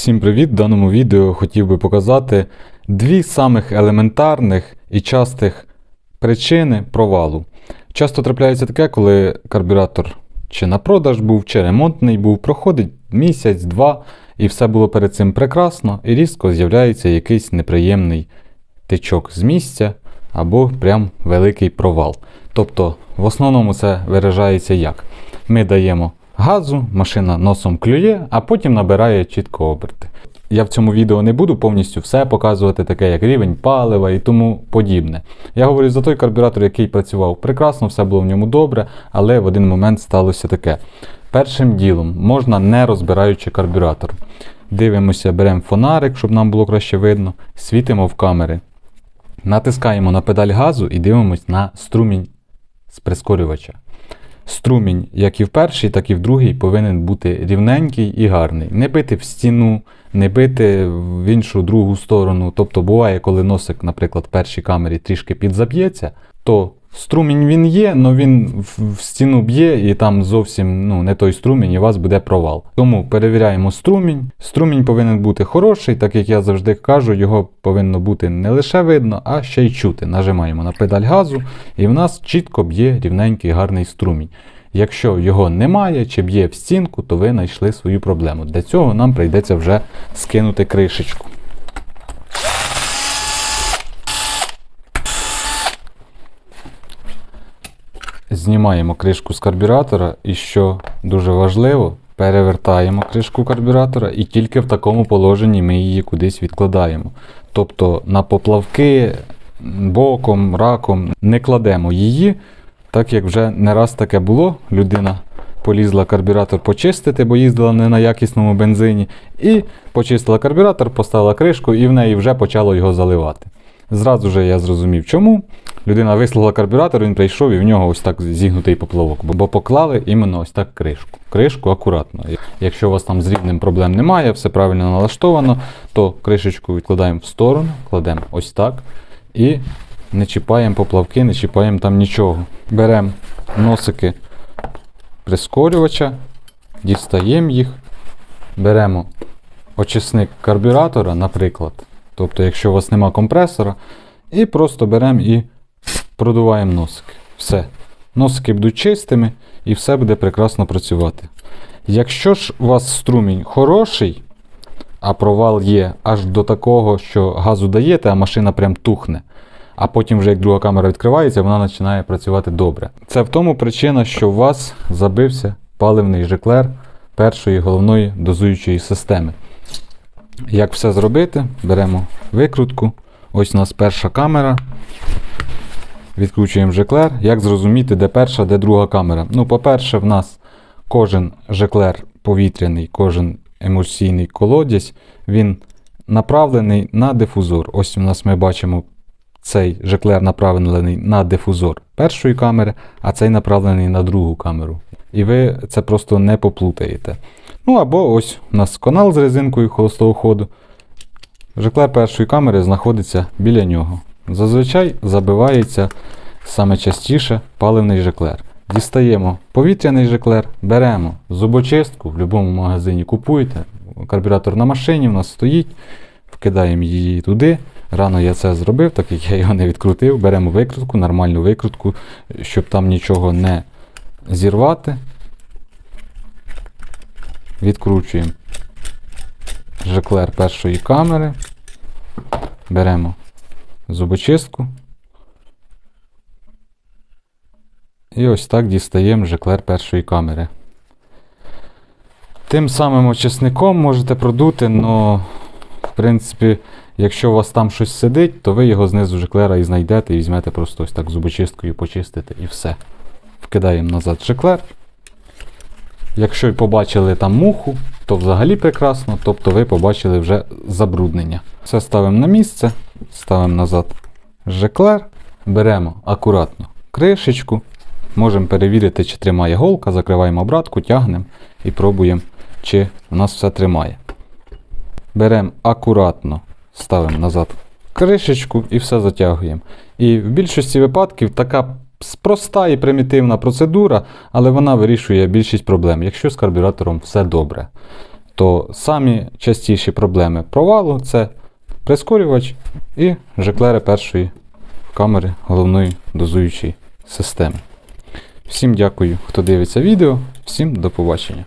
Всім привіт! В даному відео хотів би показати дві самих елементарних і частих причини провалу. Часто трапляється таке, коли карбюратор чи на продаж був, чи ремонтний був, проходить місяць, два, і все було перед цим прекрасно, і різко з'являється якийсь неприємний тичок з місця або прям великий провал. Тобто, в основному це виражається як? Ми даємо газу, машина носом клює, а потім набирає чітко оберти. Я в цьому відео не буду повністю все показувати, таке як рівень палива і тому подібне. Я говорю за той карбюратор, який працював прекрасно, все було в ньому добре, але в один момент сталося таке. Першим ділом можна не розбираючи карбюратор. Дивимося, беремо фонарик, щоб нам було краще видно, світимо в камери. Натискаємо на педаль газу і дивимось на струмінь з прискорювача. Струмінь, як і в першій, так і в другій, повинен бути рівненький і гарний. Не бити в стіну, не бити в іншу другу сторону. Тобто буває, коли носик, наприклад, в першій камері трішки підзаб'ється, то струмінь він є, але він в- стіну б'є і там зовсім ну, не той струмінь, і у вас буде провал. Тому перевіряємо струмінь. Струмінь повинен бути хороший, так як я завжди кажу, його повинно бути не лише видно, а ще й чути. Нажимаємо на педаль газу, і в нас чітко б'є рівненький гарний струмінь. Якщо його немає чи б'є в стінку, то ви знайшли свою проблему. Для цього нам прийдеться вже скинути кришечку. Знімаємо кришку з карбюратора і що дуже важливо, перевертаємо кришку карбюратора і тільки в такому положенні ми її кудись відкладаємо. Тобто на поплавки боком, раком не кладемо її, так як вже не раз таке було. Людина полізла карбюратор почистити, бо їздила не на якісному бензині, і почистила карбюратор, поставила кришку і в неї вже почало його заливати. Зразу же я зрозумів, чому. Людина вислала карбюратор, він прийшов і в нього ось так зігнутий поплавок, бо поклали іменно ось так кришку. Кришку акуратно. Якщо у вас там з рівнем проблем немає, все правильно налаштовано, то кришечку відкладаємо в сторону, кладемо ось так і не чіпаємо поплавки, не чіпаємо там нічого. Беремо носики прискорювача, дістаємо їх, беремо очисник карбюратора, наприклад. Тобто, якщо у вас нема компресора, і просто беремо і продуваємо носики. Все. Носики будуть чистими і все буде прекрасно працювати. Якщо ж у вас струмінь хороший, а провал є аж до такого, що газу даєте, а машина прям тухне. А потім, вже як друга камера відкривається, вона починає працювати добре. Це в тому причина, що у вас забився паливний жиклер першої головної дозуючої системи. Як все зробити? Беремо викрутку. Ось у нас перша камера. Відкручуємо жеклер. Як зрозуміти, де перша, де друга камера? Ну, по-перше, в нас кожен жеклер повітряний, кожен емульсійний колодязь, він направлений на дифузор. Ось у нас ми бачимо цей жеклер направлений на дифузор першої камери, а цей направлений на другу камеру. І ви це просто не поплутаєте. Ну або ось у нас канал з резинкою холостого ходу. Жеклер першої камери знаходиться біля нього. Зазвичай забивається саме частіше паливний жеклер. Дістаємо повітряний жеклер, беремо зубочистку, в будь-якому магазині купуєте. Карбюратор на машині у нас стоїть, вкидаємо її туди. Рано я це зробив, так як я його не відкрутив. Беремо викрутку, нормальну викрутку, щоб там нічого не зірвати. Відкручуємо жеклер першої камери. Беремо зубочистку. І ось так дістаємо жеклер першої камери. Тим самим очисником можете продути, але, в принципі, якщо у вас там щось сидить, то ви його знизу жеклера і знайдете і візьмете просто ось так зубочисткою почистите і все. Вкидаємо назад жеклер. Якщо побачили там муху, то взагалі прекрасно, тобто ви побачили вже забруднення. Все ставимо на місце, ставимо назад жеклер, беремо акуратно кришечку, можемо перевірити, чи тримає голка, закриваємо обратку, тягнемо і пробуємо, чи у нас все тримає. Беремо акуратно, ставимо назад кришечку і все затягуємо. І в більшості випадків така проста і примітивна процедура, але вона вирішує більшість проблем, якщо з карбюратором все добре. то самі частіші проблеми провалу це прискорювач і жеклери першої камери головної дозуючої системи. Всім дякую, хто дивиться відео, всім до побачення.